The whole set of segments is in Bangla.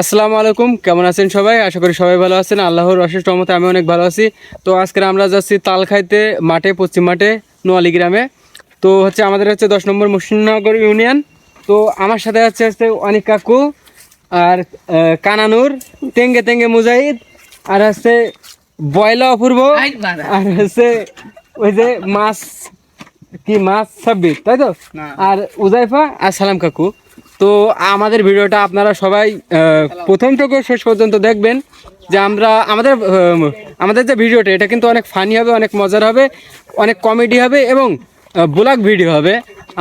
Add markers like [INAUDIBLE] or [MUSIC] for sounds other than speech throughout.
আসসালামু আলাইকুম কেমন আছেন সবাই? আশা করি সবাই ভালো আছেন। আল্লাহর অশেষ রহমতে আমি অনেক ভালো আছি। তো আজকে আমরা যাচ্ছি তাল খাইতে মাঠে পশ্চিম মাঠে নোয়ালি গ্রামে। তো হচ্ছে আমাদের হচ্ছে দশ নম্বর মুর্শিদনগর ইউনিয়ন। তো আমার সাথে হচ্ছে হচ্ছে অনেক কাকু আর কানানুর তেঙ্গে তেঙ্গে মুজাহিদ আর হচ্ছে বয়লা অপূর্ব আর হচ্ছে ওই যে মাছ কি মাছ ছাব্বিশ তাই তো? আর উজাইফা আর সালাম কাকু। তো আমাদের ভিডিওটা আপনারা সবাই প্রথম থেকে শেষ পর্যন্ত দেখবেন যে আমরা, আমাদের আমাদের যে ভিডিওটা, এটা কিন্তু অনেক ফানি হবে, অনেক মজার হবে, অনেক কমেডি হবে এবং ব্লগ ভিডিও হবে।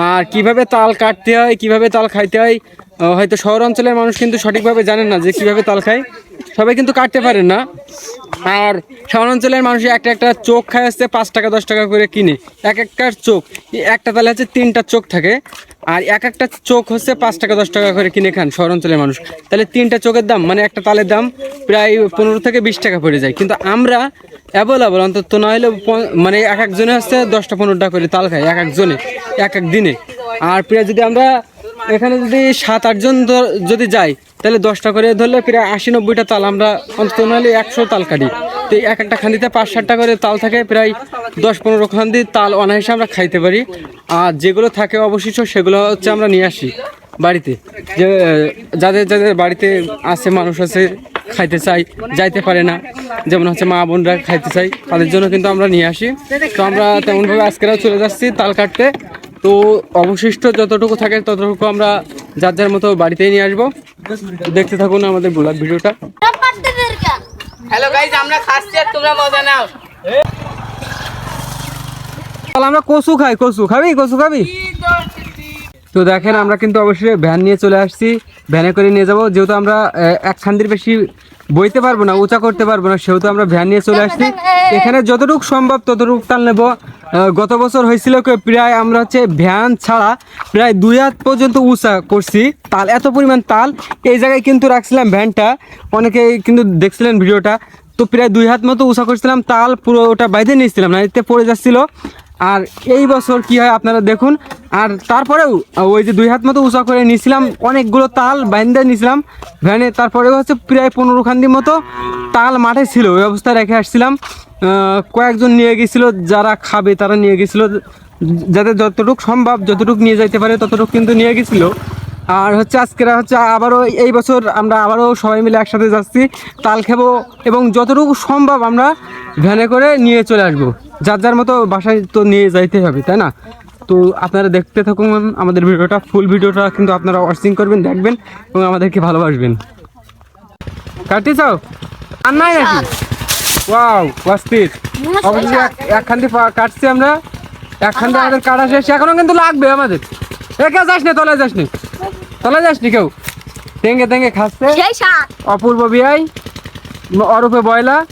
আর কীভাবে তাল কাটতে হয়, কীভাবে তাল খাইতে হয় হয়তো শহর অঞ্চলের মানুষ কিন্তু সঠিকভাবে জানেন না যে কীভাবে তাল খায়। সবাই কিন্তু কাটতে পারেন না। আর শহর অঞ্চলের মানুষ একটা একটা চোখ খায় আসছে পাঁচ টাকা, দশ টাকা করে কিনে। এক একটা চোখ, একটা তালে হচ্ছে তিনটা চোখ থাকে। আর এক একটা চোখ হচ্ছে পাঁচ টাকা, দশ টাকা করে কিনে খান শহর অঞ্চলের মানুষ। তাহলে তিনটা চোখের দাম মানে একটা তালের দাম প্রায় পনেরো থেকে বিশ টাকা পড়ে যায়। কিন্তু আমরা অ্যাভেলেবল অন্তত না হলে মানে এক একজনে হচ্ছে দশটা, পনেরোটা করে তাল খাই এক একজনে, এক এক দিনে। আর প্রায় যদি আমরা এখানে যদি সাত আটজন যদি যাই তাহলে দশটা করে ধরলে প্রায় আশি, নব্বইটা তাল আমরা অন্তত নাহলে একশো তাল কাটি। তো এক একটা খান্দিতে পাঁচ ষাটটা করে তাল থাকে, প্রায় দশ, পনেরো খান্দি তাল অনায়াসে আমরা খাইতে পারি। আর যেগুলো থাকে অবশিষ্ট সেগুলো হচ্ছে আমরা নিয়ে আসি বাড়িতে। যে, যাদের যাদের বাড়িতে আছে, মানুষ আছে, খাইতে চাই যাইতে পারে না, যেমন হচ্ছে মা বোনরা খাইতে চাই তাদের জন্য কিন্তু আমরা নিয়ে আসি। তো আমরা তেমনভাবে আজকেরাও চলে যাচ্ছি তাল কাটতে। তো অবশিষ্ট যতটুকু থাকে ততটুকু আমরা যার যার মতো বাড়িতেই নিয়ে আসব। দেখতে থাকুন আমাদের ব্লগ ভিডিওটা। হ্যালো গাইজ আমরা খাচ্ছি আর তোমরা মজা নাও। তাহলে আমরা কচু খাই কচু। খাবি? কচু খাবি? তো দেখেন আমরা কিন্তু অবশ্যই ভ্যান নিয়ে চলে আসছি। ভ্যানে করে নিয়ে যাব। যেহেতু আমরা এক খান্দির বেশি বইতে পারব না, উঁচা করতে পারব না, সেহেতু আমরা ভ্যান নিয়ে চলে আসছি। এখানে যতটুকু সম্ভব ততটুকু তাল নেব। গত বছর হয়েছিল প্রায় আমরা হচ্ছে ভ্যান ছাড়া প্রায় দুই হাত পর্যন্ত উঁচা করছি। তাল, এত পরিমাণ তাল, এই জায়গায় কিন্তু রাখছিলাম ভ্যানটা। অনেকে কিন্তু দেখছিলেন ভিডিওটা। তো প্রায় দুই হাত মতো উঁচা করছিলাম, তাল পুরো ওটা বাইরে নিয়েছিলাম, না, এতে পড়ে যাচ্ছিল। আর এই বছর কি হয় আপনারা দেখুন, আর তারপরেও ওই যে দুই হাত মতো উঁচা করে নিয়েছিলাম, অনেকগুলো তাল বাইন্দে নিয়েছিলাম, ভ্যানে, তারপরেও হচ্ছে প্রায় পনেরো খান্দি মতো তাল মাঠে ছিল, ওই অবস্থায় রেখে আসছিলাম। কয়েকজন নিয়ে গেছিল, যারা খাবে তারা নিয়ে গেছিল, যাদের যতটুকু সম্ভব, যতটুকু নিয়ে যাইতে পারে ততটুকু কিন্তু নিয়ে গেছিল। আর হচ্ছে আজকের হচ্ছে আবারও এই বছর আমরা আবারও সবাই মিলে একসাথে যাচ্ছি, তাল খাব এবং যতটুকু সম্ভব আমরা ভ্যানে করে নিয়ে চলে আসব। যার যার মতো বাসায় তো নিয়ে যাইতে হবে তাই না? তো আপনারা দেখতে থাকুন আমাদের ভিডিওটা ফুল ভিডিওটা কিন্তু আপনারা ওয়াচিং করবেন দেখবেন এবং আমাদেরকে ভালোবাসবেন। কাটতে চাও আর নাই নাকি? ওয়াও ওয়াস্তির অবশ্যই এক- একখান্তি পা- কাটছি আমরা। একখান্তি আমাদের কাটা শেষ। এখনও কিন্তু লাগবে আমাদের। এ কেউ যাস নি? তলায় যাস নি? তলায় যাস নি কেউ? তেঙ্গে তেঙ্গে খাচ্ছে। অপূর্ব বিয়াই অরূপে বয়লা।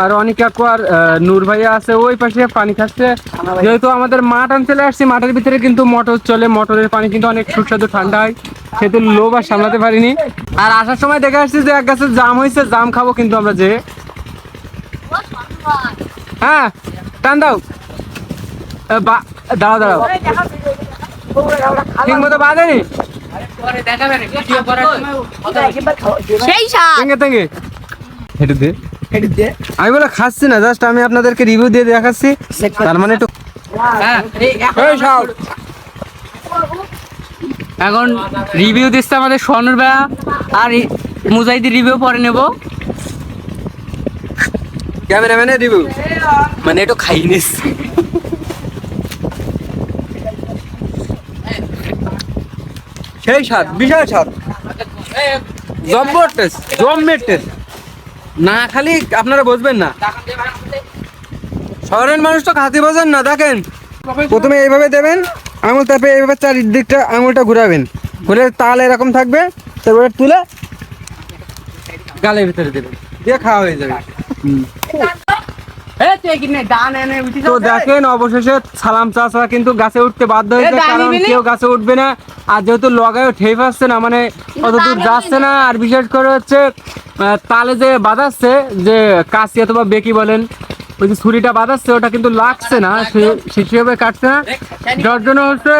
আর অনেক কাকু আর আহ, নূর ভাইয়া আছে ওই পাশে পানি খাচ্ছে। যেহেতু আমাদের মাঠ অঞ্চলে আসছি মাঠের ভিতরে কিন্তু মোটর চলে মোটরের পানি কিন্তু অনেক সুস্বাদু ঠান্ডা হয়। সেহেতু লোভ আর সামলাতে পারিনি। আর আসার সময় দেখে আসছি যে এক গাছের জাম হয়েছে জাম খাব কিন্তু আমরা যে। হ্যাঁ টান দাও। দাঁড়াও দাঁড়াও। ঠিক মতো বাঁধেনি? সময় সেই দে। আমি বলে খাচ্ছি না জাস্ট আমি আপনাদেরকে রিভিউ দিয়ে দেখাচ্ছি। তার মানে একটু হ্যাঁ এখন এই shout। এখন রিভিউ দিচ্ছে আমাদের স্বর্ণর বেড়া আর মুজাহিদের রিভিউ পরে নেব। ক্যামেরাম্যানে রিভিউ মানে একটু খাই নিস সেই স্বাদ বিশাল স্বাদ। জব্বর টেস্ট জম্মের টেস্ট না, খালি আপনারা বুঝবেন না। শহরের মানুষ তো খাতি বোঝেন না, দেখেন। প্রথমে এইভাবে দেবেন, আঙুল তারপরে এইভাবে চারিদিকটা আঙুলটা ঘুরাবেন। ঘুরে তাল এরকম থাকবে, তারপরে তুলে গালের ভিতরে দেবেন। দিয়ে খাওয়া হয়ে যাবে। তো দেখেন অবশেষে সালাম চাচা কিন্তু গাছে উঠতে বাধ্য হয়েছে কারণ কেউ গাছে উঠবে না। আর যেহেতু লগায়ও ঠেই পাচ্ছে না মানে অত দূর যাচ্ছে না। আর বিশেষ করে হচ্ছে তালে যে বাঁধাচ্ছে যে কাশি অথবা বেকি বলেন ওই যে ছুরিটা বাঁধাচ্ছে ওটা কিন্তু লাগছে না সে- সে কাটছে না। যার জন্য হচ্ছে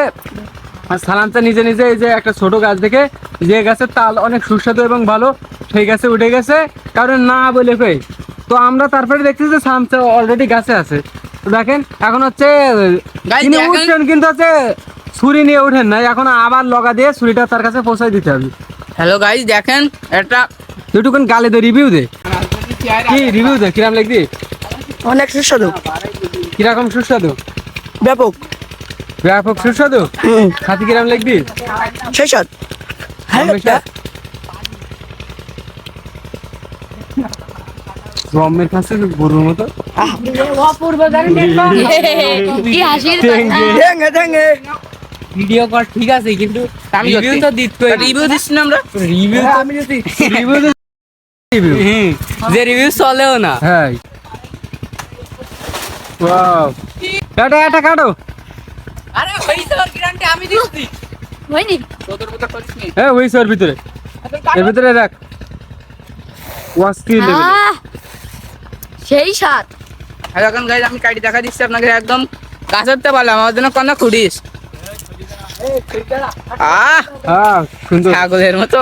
আর সালামটা নিজে নিজে এই যে একটা ছোট গাছ দেখে যে গাছের তাল অনেক সুস্বাদু এবং ভালো সেই গাছে উঠে গেছে। কারণ না বলে কই তো আমরা তারপরে দেখছি যে সামসা অলরেডি গাছে আছে। তো দেখেন এখন হচ্ছে তিনি উঠছেন কিন্তু হচ্ছে ছুরি নিয়ে উঠেন না এখন আবার লগা দিয়ে ছুরিটা তার কাছে পৌঁছাই দিতে হবে। হ্যালো গাইজ দেখেন একটা দুটুকুন গালে দে রিভিউ দে। কি রিভিউ দে কিরাম লিখবি অনেক সুস্বাদু। কীরকম সুস্বাদু? ব্যাপক। ব্যাপক সুস্বাদু? হুম। খাতি কিরাম লিখবি সেই সাত রমেশের? রমের কাছে গরুর মতো। [LAUGHS] কি হাসির ভিডিও কর ঠিক আছে কিন্তু আমি রিভিউ তো দিতে রিভিউ দিচ্ছি না আমরা? রিভিউ আমি যদি রিভিউ তো রিভিউ যে রিভিউ চলেও না। হ্যাঁ। ওয়াও এটা এটা কাটো। আরে হইছে ওর গ্যারান্টি আমি দিচ্ছি। হয়নি। তোদের মতো করিস নি। হ্যাঁ ওই ওর ভিতরে। এর ভিতরে রাখ। ওয়াস্কি লেভেল সেই সাত। এখন গাইজ আমি কাটি দেখা দিচ্ছি আপনাকে একদম কাছেরতে পারলাম আমার জন্য কন্যা খুঁড়িস। আহ হ্যাঁ ছাগলের মতো।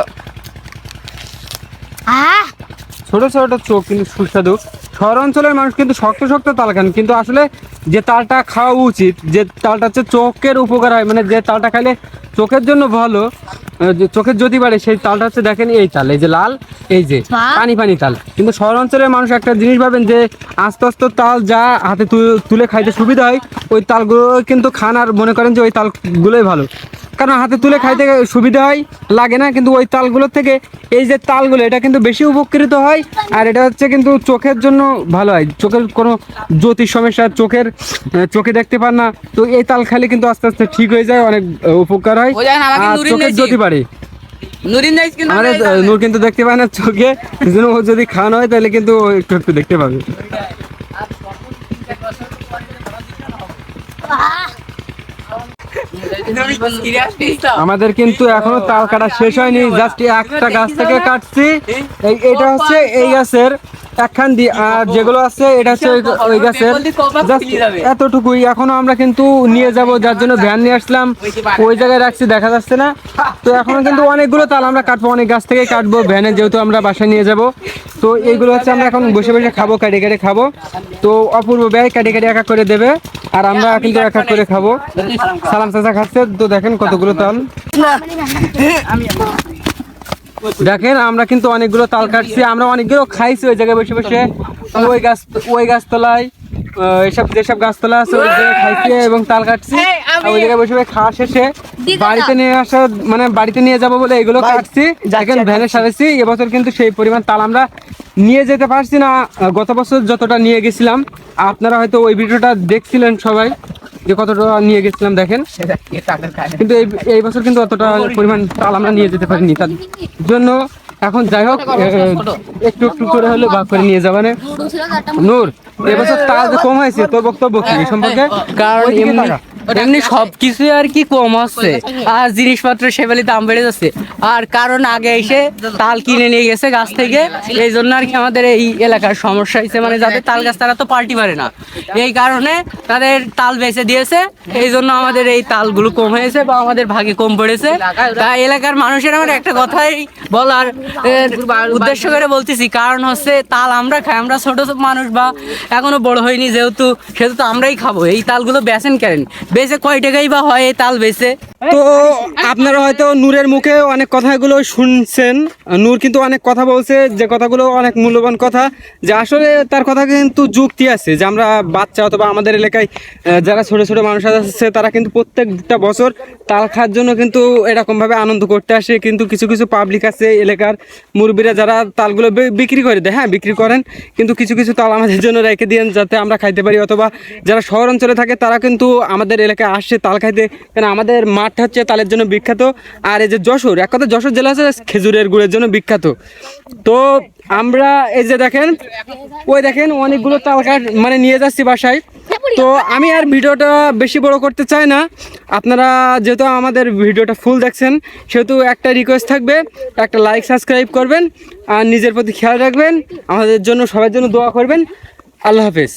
ছোট ছোট চোখ কিন্তু সুস্বাদু। শহর অঞ্চলের মানুষ কিন্তু শক্ত শক্ত তাল খান কিন্তু আসলে যে তালটা খাওয়া উচিত যে তালটা হচ্ছে চোখের উপকার হয় মানে যে তালটা খাইলে চোখের জন্য ভালো যে চোখের যদি বাড়ে সেই তালটা হচ্ছে দেখেন এই তাল এই যে লাল এই যে পানি পানি তাল। কিন্তু শহর অঞ্চলের মানুষ একটা জিনিস ভাবেন যে আস্তে আস্তে তাল যা হাতে তুলে খাইতে সুবিধা হয় ওই তালগুলো কিন্তু খান আর মনে করেন যে ওই তালগুলোই ভালো। কারণ হাতে তুলে খাইতে সুবিধা হয় লাগে না কিন্তু ওই তালগুলোর থেকে এই যে তালগুলো এটা কিন্তু বেশি উপকৃত হয় আর এটা হচ্ছে কিন্তু চোখের জন্য ভালো হয়। চোখের কোনো জ্যোতিষ সমস্যা চোখের চোখে দেখতে পান না তো এই তাল খালি কিন্তু আস্তে আস্তে ঠিক হয়ে যায় অনেক উপকার হয়। আর চোখের জ্যোতি বাড়ে। আমাদের নূর কিন্তু দেখতে পায় না চোখে। ও যদি খাওয়ানো হয় তাহলে কিন্তু একটু একটু দেখতে পাবে। আমাদের কিন্তু এখনও তাল কাটা শেষ হয়নি জাস্ট একটা গাছ থেকে কাটছি। এই এটা হচ্ছে এই গাছের একখান দি আর যেগুলো আছে, এটা হচ্ছে ওই- গাছের। এতটুকুই। এখনও আমরা কিন্তু নিয়ে যাব, যার জন্য ভ্যান নিয়ে আসলাম। ওই জায়গায় রাখছি, দেখা যাচ্ছে না। তো এখনও কিন্তু অনেকগুলো তাল, আমরা কাটবো, অনেক গাছ থেকে কাটবো। ভ্যানে যেহেতু আমরা বাসায় নিয়ে যাব। তো এইগুলো হচ্ছে আমরা এখন বসে বসে খাব, কাটে কাটে খাব। তো অপূর্ব ব্যয়, কাটে কাটে এক এক করে দেবে। আর আমরা কিন্তু এক এক করে খাব। সালাম চাচা খাচ্ছে। তো দেখেন কতগুলো তাল। দেখেন, আমরা কিন্তু অনেকগুলো তাল কাটছি, আমরা অনেকগুলো খাইছি ওই জায়গায় বসে বসে। ওই গাছ ওই গাছতলায় এসব যেসব গাছতলা আছে ওই জায়গায় খাইছি এবং তাল কাটছি। ওই জায়গায় বসে বসে খাওয়া শেষে বাড়িতে নিয়ে আসা মানে বাড়িতে নিয়ে যাব বলে এগুলো কাটছি দেখেন। ভ্যানে সারেছি এবছর কিন্তু সেই পরিমাণ তাল আমরা নিয়ে যেতে পারছি না। গত বছর যতটা নিয়ে গেছিলাম আপনারা হয়তো ওই ভিডিওটা দেখছিলেন সবাই যে কতটা নিয়ে গেছিলাম দেখেন। কিন্তু এই এই বছর কিন্তু অতটা পরিমাণ তাল আমরা নিয়ে যেতে পারিনি। তার জন্য এখন যাই হোক একটু একটু করে হলে ভাগ করে নিয়ে যাবানে নূর এবছর তাল কম হয়েছে তোর বক্তব্য কি সম্পর্কে? কারণ এমনি আর কি কম হচ্ছে আর জিনিসপত্র সেবেলি দাম বেড়ে যাচ্ছে। আর কারণ আগে এসে তাল কিনে নিয়ে গেছে গাছ থেকে। এই জন্য আর কি আমাদের এই এলাকার সমস্যা হয়েছে। মানে যাদের তাল গাছ তারা তো পাল্টি পারে না। এই কারণে তাদের তাল বেচে দিয়েছে। এই জন্য আমাদের এই তালগুলো কম হয়েছে বা আমাদের ভাগে কম পড়েছে। তাই এলাকার মানুষের আমার একটা কথাই বলার উদ্দেশ্য করে বলতেছি। কারণ হচ্ছে তাল আমরা খাই। আমরা ছোট ছোট মানুষ বা এখনও বড় হয়নি যেহেতু সেহেতু তো আমরাই খাব। এই তালগুলো বেচেন কেন? বেচে কয় টাকাই বা হয়, এই তাল বেচে। তো আপনারা হয়তো নূরের মুখে অনেক কথাগুলো শুনছেন। নূর কিন্তু অনেক কথা বলছে, যে কথাগুলো অনেক মূল্যবান কথা, যে আসলে তার কথা কিন্তু যুক্তি আছে, যে আমরা বাচ্চা অথবা আমাদের এলাকায় যারা ছোট ছোট মানুষ আছে, তারা কিন্তু প্রত্যেকটা বছর তাল খাওয়ার জন্য কিন্তু এরকমভাবে আনন্দ করতে আসে। কিন্তু কিছু কিছু পাবলিক আছে, এলাকার মুরব্বীরা যারা তালগুলো বিক্রি করে দেয় হ্যাঁ বিক্রি করেন, কিন্তু কিছু কিছু তাল আমাদের জন্য রেখে দিয়েন, যাতে আমরা খাইতে পারি। অথবা যারা শহর অঞ্চলে থাকে, তারা কিন্তু আমাদের এলাকায় আসছে, তাল খাইতে। কারণ আমাদের মাঠটা হচ্ছে তালের জন্য বিখ্যাত। আর এই যে যশোর, এক কথা যশোর জেলা হচ্ছে খেজুরের গুড়ের জন্য বিখ্যাত। তো আমরা এই যে দেখেন, ওই দেখেন অনেকগুলো তাল কাঠ মানে নিয়ে যাচ্ছি বাসায়। তো আমি আর ভিডিওটা বেশি বড় করতে চাই না। আপনারা যেহেতু আমাদের ভিডিওটা ফুল দেখছেন, সেহেতু একটা রিকোয়েস্ট থাকবে, একটা লাইক সাবস্ক্রাইব করবেন, আর নিজের প্রতি খেয়াল রাখবেন। আমাদের জন্য সবার জন্য দোয়া করবেন। আল্লাহ হাফেজ।